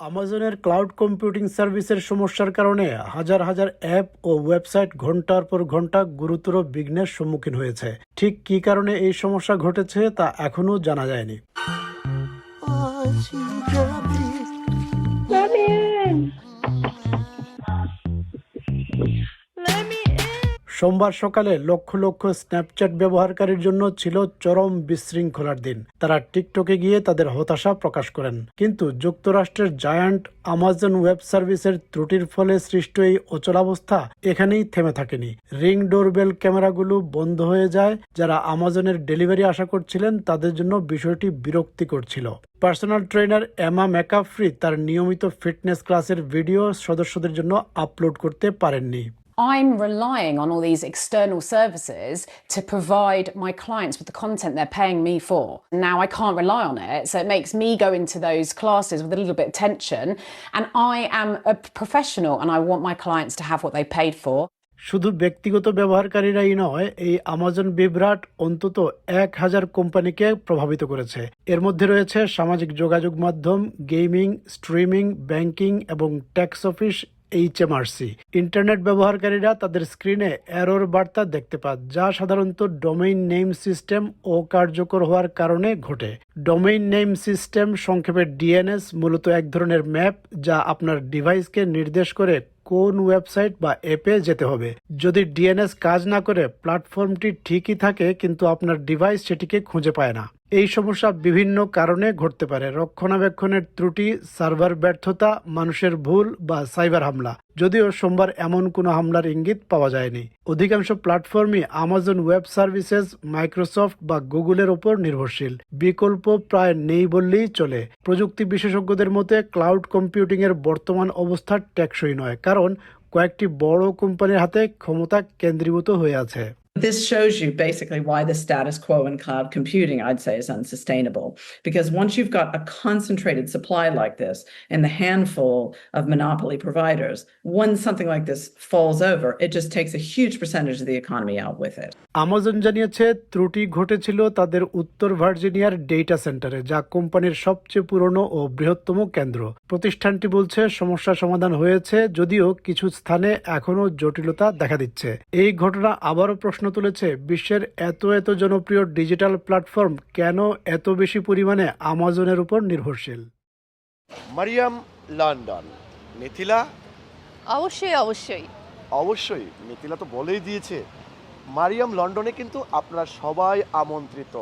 আমাজনের cloud computing সার্ভিসের সমস্যার কারণে হাজার হাজার অ্যাপ ও ওয়েবসাইট ঘণ্টার পর ঘণ্টা গুরুতর বিঘ্নের সম্মুখীন হয়েছে। ঠিক কি কারণে এই সমস্যা ঘটেছে তা এখনও জানা যায়নি। সোমবার সকালে লক্ষ লক্ষ স্ন্যাপচ্যাট ব্যবহারকারীর জন্য ছিল চরম বিশৃঙ্খলার দিন। তারা টিকটকে গিয়ে তাদের হতাশা প্রকাশ করেন। কিন্তু যুক্তরাষ্ট্রের জায়ান্ট আমাজন ওয়েব সার্ভিসের ত্রুটির ফলে সৃষ্ট এই অচলাবস্থা এখানেই থেমে থাকেনি। রিং ডোরবেল ক্যামেরাগুলো বন্ধ হয়ে যায়। যারা আমাজনের ডেলিভারি আশা করছিলেন, তাদের জন্য বিষয়টি বিরক্তিকর ছিল। পার্সোনাল ট্রেনার এমা ম্যাকাফ্রি তার নিয়মিত ফিটনেস ক্লাসের ভিডিও সদস্যদের জন্য আপলোড করতে পারেননি। I'm relying on all these external services to provide my clients with the content they're paying me for. Now I can't rely on it, so it makes me go into those classes with a little bit of tension. And I am a professional and I want my clients to have what they paid for. শুধু ব্যক্তিগত ব্যবহারকারীরাই নয় এই Amazon বিভ্রাট অন্তত এক হাজার কোম্পানিকে প্রভাবিত করেছে এর মধ্যে রয়েছে সামাজিক যোগাযোগ মাধ্যম গেমিং স্ট্রিমিং ব্যাংকিং এবং ট্যাক্স অফিস এইচএমআরসি ইন্টারনেট ব্যবহারকারীরা তাদের স্ক্রিনে এরর বার্তা দেখতে পান যা সাধারণত ডোমেইন নেম সিস্টেম ও কার্যকর হওয়ার কারণে ঘটে। ডোমেইন নেম সিস্টেম সংক্ষেপে ডিএনএস মূলত এক ধরনের ম্যাপ যা আপনার ডিভাইসকে নির্দেশ করে কোন ওয়েবসাইট বা অ্যাপে যেতে হবে। যদি ডিএনএস কাজ না করে, প্ল্যাটফর্মটি ঠিকই থাকে, কিন্তু আপনার ডিভাইস সেটিকে খুঁজে পায় না। এই সমস্যা বিভিন্ন কারণে ঘটতে পারে। রক্ষণাবেক্ষণের ত্রুটি, সার্ভার ব্যর্থতা, মানুষের ভুল বা সাইবার হামলা। যদিও সোমবার এমন কোনো হামলার ইঙ্গিত পাওয়া যায়নি। অধিকাংশ প্ল্যাটফর্মই আমাজন ওয়েব সার্ভিসেস মাইক্রোসফট বা গুগলের ওপর নির্ভরশীল। বিকল্প প্রায় নেই বললেই চলে। প্রযুক্তি বিশেষজ্ঞদের মতে ক্লাউড কম্পিউটিং এর বর্তমান অবস্থা টেকসই নয়, কারণ কয়েকটি বড় কোম্পানির হাতে ক্ষমতা কেন্দ্রীভূত হয়ে আছে। This shows you basically why the status quo in cloud computing, I'd say, is unsustainable. Because once you've got a concentrated supply like this in the handful of monopoly providers, when something like this falls over, it just takes a huge percentage of the economy out with it. Amazon জানিয়েছে ত্রুটি ঘটেছিল তাদের উত্তর ভার্জিনিয়ার data সেন্টারে যা কোম্পানির সবচেয়ে পুরনো ও বৃহত্তম কেন্দ্র প্রতিষ্ঠানটি বলছে সমস্যা সমাধান হয়েছে যদিও কিছু স্থানে এখনও জটিলতা দেখা দিচ্ছে এই ঘটনা আবারও প্রশ্ন তুলেছে বিশ্বের এত এত জনপ্রিয় ডিজিটাল প্ল্যাটফর্ম কেন এত বেশি পরিমাণে আমাজনের উপর নির্ভরশীল? মারিয়াম লন্ডন মিথিলা? অবশ্যই অবশ্যই। অবশ্যই মিথিলা তো বলেই দিয়েছে। মারিয়াম লন্ডনে কিন্তু আপনারা সবাই আমন্ত্রিত।